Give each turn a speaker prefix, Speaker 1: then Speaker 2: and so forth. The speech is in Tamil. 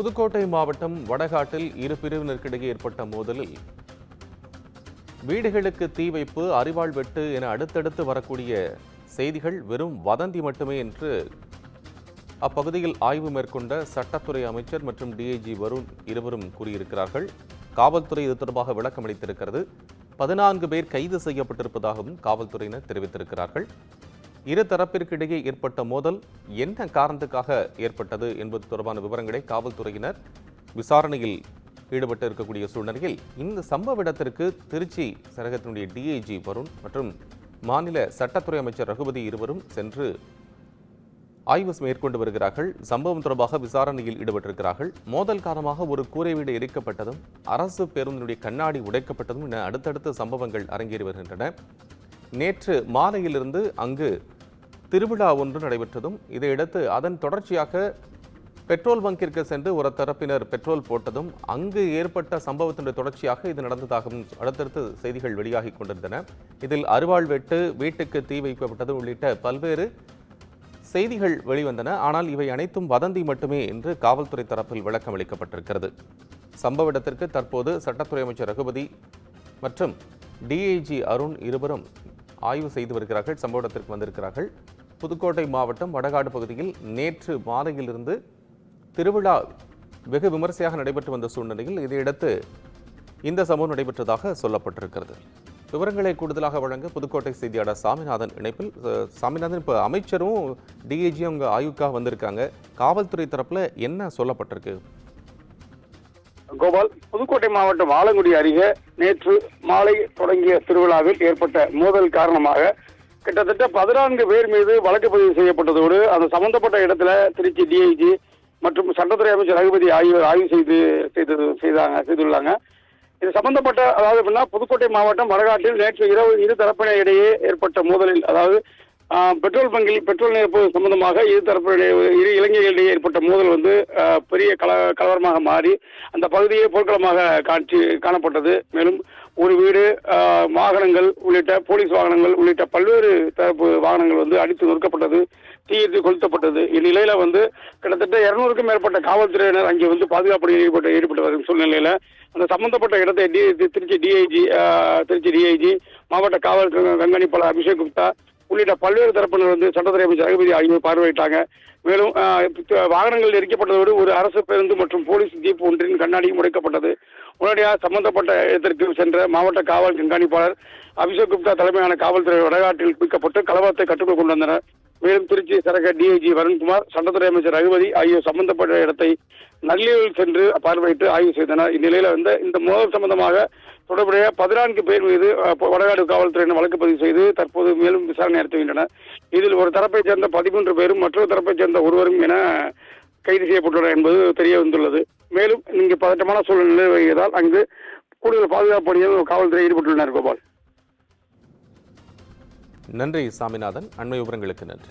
Speaker 1: புதுக்கோட்டை மாவட்டம் வடகாட்டில் இரு பிரிவினருக்கிடையே ஏற்பட்ட மோதலில் வீடுகளுக்கு தீ வைப்பு அரிவாள் வெட்டு என அடுத்தடுத்து வரக்கூடிய செய்திகள் வெறும் வதந்தி மட்டுமே என்று அப்பகுதியில் ஆய்வு மேற்கொண்ட சட்டத்துறை அமைச்சர் மற்றும் டிஐஜி வருண் இருவரும் கூறியிருக்கிறார்கள். காவல்துறை இது தொடர்பாக விளக்கம் அளித்திருக்கிறது பதினான்கு பேர் கைது செய்யப்பட்டிருப்பதாகவும் காவல்துறையினர் தெரிவித்திருக்கிறார்கள். இரு தரப்பிற்கிடையே ஏற்பட்ட மோதல் என்ன காரணத்துக்காக ஏற்பட்டது என்பது தொடர்பான விவரங்களை காவல்துறையினர் விசாரணையில் ஈடுபட்டு இருக்கக்கூடிய சூழ்நிலையில் இந்த சம்பவ இடத்திற்கு திருச்சி சரகத்தினுடைய டிஐஜி வருண் மற்றும் மாநில சட்டத்துறை அமைச்சர் ரகுபதி இருவரும் சென்று ஆய்வு மேற்கொண்டு வருகிறார்கள். சம்பவம் தொடர்பாக விசாரணையில் ஈடுபட்டிருக்கிறார்கள். மோதல் காரணமாக ஒரு கூரை வீடு எரிக்கப்பட்டதும் அரசு பேருந்தினுடைய கண்ணாடி உடைக்கப்பட்டதும் என அடுத்தடுத்த சம்பவங்கள் அரங்கேறி வருகின்றன. நேற்று மாலையிலிருந்து அங்கு திருவிழா ஒன்று நடைபெற்றதும் இதையடுத்து அதன் தொடர்ச்சியாக பெட்ரோல் பங்கிற்கு சென்று ஒரு தரப்பினர் பெட்ரோல் போட்டதும் அங்கு ஏற்பட்ட சம்பவத்தினுடைய தொடர்ச்சியாக இது நடந்ததாகவும் அடுத்தடுத்து செய்திகள் வெளியாகிக் கொண்டிருந்தன. இதில் அருவாள் வெட்டு வீட்டுக்கு தீ வைக்கப்பட்டது உள்ளிட்ட பல்வேறு செய்திகள் வெளிவந்தன. ஆனால் இவை அனைத்தும் வதந்தி மட்டுமே என்று காவல்துறை தரப்பில் விளக்கம் அளிக்கப்பட்டிருக்கிறது. சம்பவ இடத்திற்கு தற்போது சட்டத்துறை அமைச்சர் ரகுபதி மற்றும் டிஐஜி அருண் இருவரும் ஆய்வு செய்து வருகிறார்கள் சம்பவ இடத்திற்கு வந்திருக்கிறார்கள். புதுக்கோட்டை மாவட்டம் வடகாடு பகுதியில் நேற்று மாலையிலிருந்து திருவிழா வெகு விமரிசையாக நடைபெற்று வந்த சூழ்நிலையில் இதையடுத்து இந்த சம்பவம் நடைபெற்றதாக சொல்லப்பட்டிருக்கிறது. விவரங்களை கூடுதலாக வழங்க புதுக்கோட்டை செய்தியாளர் சாமிநாதன் இணைப்பில் சாமிநாதன் இப்போ அமைச்சரும் டிஐஜி அவங்க ஆய்வுக்காக வந்திருக்காங்க. காவல்துறை தரப்பில் என்ன சொல்லப்பட்டிருக்கு?
Speaker 2: கோபால் புதுக்கோட்டை மாவட்டம் ஆலங்குடி அருகே நேற்று மாலை தொடங்கிய திருவிழாவில் ஏற்பட்ட மோதல் காரணமாக கிட்டத்தட்ட பதினான்கு பேர் மீது வழக்கு பதிவு செய்யப்பட்டதோடு அந்த சம்பந்தப்பட்ட இடத்துல திருச்சி டிஐஜி மற்றும் சட்டத்துறை அமைச்சர் ரகுபதி ஆய்வு ஆய்வு செய்து செய்தது செய்தாங்க செய்துள்ளாங்க. இது சம்பந்தப்பட்ட அதாவது எப்படின்னா புதுக்கோட்டை மாவட்டம் வடகாட்டில் நேற்று இரவு இரு தரப்பினர் இடையே ஏற்பட்ட மோதலில் அதாவது பெட்ரோல் பங்கில் பெட்ரோல் நிரப்பு சம்பந்தமாக இரு தரப்பினரிடையே இரு இளைஞர்களிடையே ஏற்பட்ட மோதல் வந்து பெரிய கல கலவரமாக மாறி அந்த பகுதியே போர்க்களமாக காட்சி காணப்பட்டது. மேலும் ஒரு வீடு வாகனங்கள் உள்ளிட்ட போலீஸ் வாகனங்கள் உள்ளிட்ட பல்வேறு தரப்பு வாகனங்கள் வந்து அடித்து நொறுக்கப்பட்டது தீயிட்டு கொளுத்தப்பட்டது. இந்நிலையில வந்து கிட்டத்தட்ட இருநூறுக்கும் மேற்பட்ட காவல்துறையினர் அங்கே வந்து பாதுகாப்பு ஈடுபட்டு ஈடுபட்டு வரும் சூழ்நிலையில அந்த சம்பந்தப்பட்ட இடத்தை D Trichy DIG Trichy DIG மாவட்ட காவல் கண்காணிப்பாளர் அபிஷேக் குப்தா உள்ளிட்ட பல்வேறு தரப்பினர் வந்து சட்டத்துறை அமைச்சர் ரகுபதி ஆகியோர் பார்வையிட்டாங்க. மேலும் வாகனங்கள் எரிக்கப்பட்டதோடு ஒரு அரசு பேருந்து மற்றும் போலீஸ் ஜீப் ஒன்றின் கண்ணாடியும் உடைக்கப்பட்டது. உடனடியாக சம்பந்தப்பட்ட இடத்திற்கு சென்ற மாவட்ட காவல் கண்காணிப்பாளர் அபிஷேக் குப்தா தலைமையான காவல்துறை வடகாட்டில் குவிக்கப்பட்டு கலவரத்தை கட்டுக்குள் கொண்டு வந்தனர். மேலும் திருச்சி சரக டிஐஜி வருண்குமார் சட்டத்துறை அமைச்சர் ரகுபதி ஆகியோர் சம்பந்தப்பட்ட இடத்தை நள்ளிரவில் சென்று பார்வையிட்டு ஆய்வு செய்தனர். இந்நிலையில வந்து இந்த மோதல் சம்பந்தமாக தொடர்புடைய பதினான்கு பேர் மீது வடகாடு காவல்துறையினர் வழக்கு பதிவு செய்து தற்போது மேலும் விசாரணை நடத்துகின்றனர் இதில் ஒரு தரப்பைச் சேர்ந்த பதிமூன்று பேரும் மற்றொரு தரப்பைச் சேர்ந்த ஒருவரும் என கைது செய்யப்பட்டுள்ளனர் என்பது தெரிய வந்துள்ளது. மேலும் இங்கு பதட்டமான சூழ்நிலை நிலவுகிறதால் அங்கு கூடுதல் பாதுகாப்பு பணியில் காவல்துறை ஈடுபட்டுள்ளனர் கோபால்.
Speaker 1: நன்றி சாமிநாதன். அண்மை விவரங்களுக்கு நன்றி.